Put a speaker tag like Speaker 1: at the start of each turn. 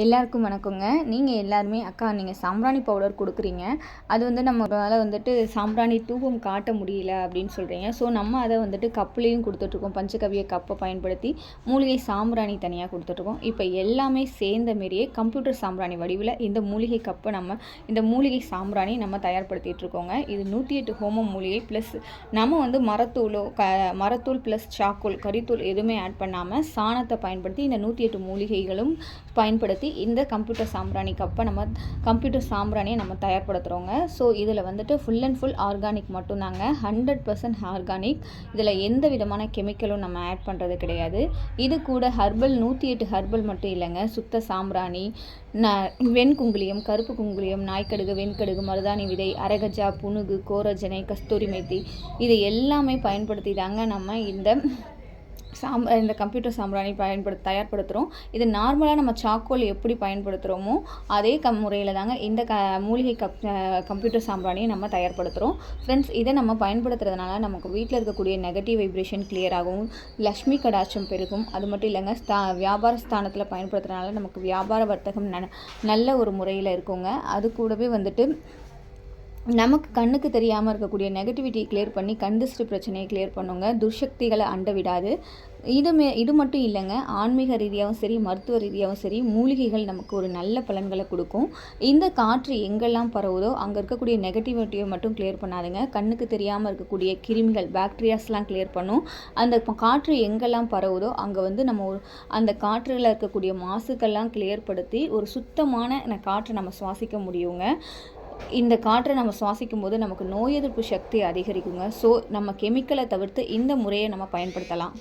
Speaker 1: எல்லாருக்கும் வணக்கங்க. நீங்கள் எல்லாருமே அக்கா நீங்கள் சாம்பிராணி பவுடர் கொடுக்குறீங்க. அது வந்து நம்மளால் வந்துட்டு சாம்பிராணி தூவம் காட்ட முடியல அப்படின்னு சொல்கிறீங்க ஸோ நம்ம அதை வந்துட்டு கப்புலேயும் கொடுத்துட்ருக்கோம். பஞ்சகவிய கப்பை பயன்படுத்தி மூலிகை சாம்பிராணி தனியாக கொடுத்துட்ருக்கோம். இப்போ எல்லாமே சேர்ந்த மாரியே கம்ப்யூட்டர் சாம்பிராணி வடிவில் இந்த மூலிகை கப்பை நம்ம இந்த மூலிகை சாம்பிராணி நம்ம தயார்படுத்திகிட்டு இருக்கோங்க இது நூற்றி எட்டு ஹோமம் மூலிகை ப்ளஸ் நம்ம வந்து மரத்தூளோ க மரத்தூள் ப்ளஸ் சாக்கோல் கறித்தூள் எதுவுமே ஆட் பண்ணாமல் சாணத்தை பயன்படுத்தி இந்த நூற்றி எட்டு மூலிகைகளும் பயன்படுத்தி பயன்படுத்தி இந்த கம்ப்யூட்டர் சாம்பிராணி கப்பை நம்ம கம்ப்யூட்டர் சாம்பிராணியை நம்ம தயார்படுத்துகிறோங்க ஸோ இதில் வந்துட்டு ஃபுல் அண்ட் ஃபுல் ஆர்கானிக் மட்டும்தாங்க. ஹண்ட்ரட் பர்சன்ட் ஆர்கானிக் இதில் எந்த விதமான கெமிக்கலும் நம்ம ஆட் பண்ணுறது கிடையாது. இது கூட ஹர்பல் நூற்றி எட்டு ஹர்பல் மட்டும் இல்லைங்க. சுத்த சாம்பிராணி ந வெண்குங்குலியம் கருப்பு குங்குலியம் நாய்க்கடுகு வெண்கடுகு மருதாணி விதை அரகஜா புனுகு கோரஜனை கஸ்தூரி மேத்தி இது எல்லாமே பயன்படுத்தி தாங்க நம்ம இந்த சாம் இந்த கம்ப்யூட்டர் சாம்பிராணி பயன்படுத்த தயார்படுத்துகிறோம் இது நார்மலாக நம்ம சாக்கோல் எப்படி பயன்படுத்துகிறோமோ அதே கம் முறையில் தாங்க இந்த க மூலிகை கப் கம்ப்யூட்டர் சாம்பிராணியை நம்ம தயார்படுத்துகிறோம் ஃப்ரெண்ட்ஸ் இதை நம்ம பயன்படுத்துறதுனால நமக்கு வீட்டில் இருக்கக்கூடிய நெகட்டிவ் வைப்ரேஷன் கிளியர் ஆகும். லக்ஷ்மி கடாட்சம் பெருகும். அது மட்டும் இல்லைங்க ஸ்தா வியாபார ஸ்தானத்தில் பயன்படுத்துறதுனால நமக்கு வியாபார வர்த்தகம் ந நல்ல ஒரு முறையில் இருக்குங்க. அது கூடவே வந்துட்டு நமக்கு கண்ணுக்கு தெரியாமல் இருக்கக்கூடிய நெகட்டிவிட்டியை கிளியர் பண்ணி கண் பிரச்சனையை கிளியர் பண்ணுங்க. துர்சக்திகளை அண்ட விடாது. இதுமே இது மட்டும் இல்லைங்க. ஆன்மீக ரீதியாகவும் சரி மருத்துவ ரீதியாகவும் சரி மூலிகைகள் நமக்கு ஒரு நல்ல பலன்களை கொடுக்கும். இந்த காற்று எங்கெல்லாம் பரவுதோ அங்கே இருக்கக்கூடிய நெகட்டிவிட்டியை மட்டும் கிளியர் பண்ணாதுங்க. கண்ணுக்கு தெரியாமல் இருக்கக்கூடிய கிருமிகள் பாக்டீரியாஸ்லாம் கிளியர் பண்ணும். அந்த காற்று எங்கெல்லாம் பரவுதோ அங்கே வந்து நம்ம அந்த காற்றில் இருக்கக்கூடிய மாசுக்கள்லாம் கிளியர் படுத்தி ஒரு சுத்தமான காற்றை நம்ம சுவாசிக்க முடியுங்க. இந்த காற்றை நம்ம சுவாசிக்கும் போது நமக்கு நோய் எதிர்ப்பு சக்தி அதிகரிக்குங்க. ஸோ நம்ம கெமிக்கலை தவிர்த்து இந்த முறையை நம்ம பயன்படுத்தலாம்.